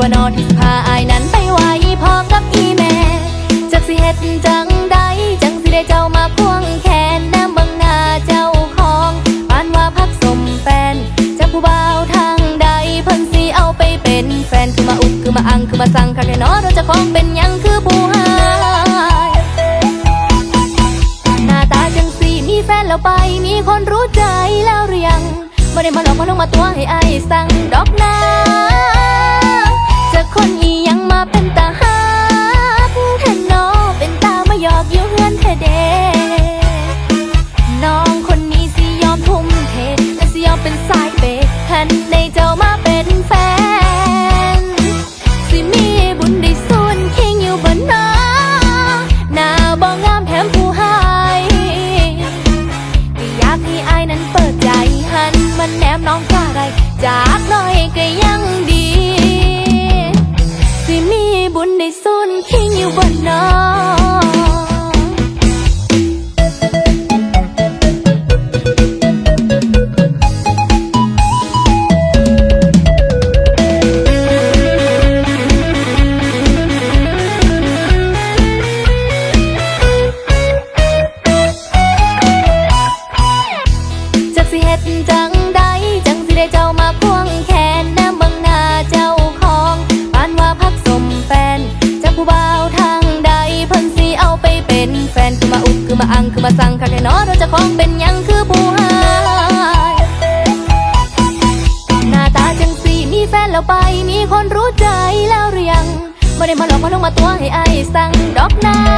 บ่นอที่สิพาอายนั้นไปไหวพอกับอีแม่จักสิเฮ็ดจังใดจังสิได้เจ้ามาควงแขนน้ำบังหน้าเจ้าของปานว่าพักสมแฟนจากผู้บ่าวทางใดเพิ่นสิเอาไปเป็นแฟนคือมาอุกคือมาอังคือมาสั่งคักแน่นอเราจะของเป็นหยังคือผู้หายหน้าตาจังสีมีแฟนแล้วไปมีคนรู้ใจแล้วหรือยังไม่ได้มาหลอกมาลงมาตัวให้อายสั่งดอกนา ส่วนคิ มาอังคือมาสั่งค่ะแค่นอเราจะของเป็นยังคือผู้หายหน้าตาจังสีมีแฟนแล้วไปมีคนรู้ใจแล้วหรือยังไม่ได้มาหลอกมาลงมาตัวให้อายสั่งดอกนา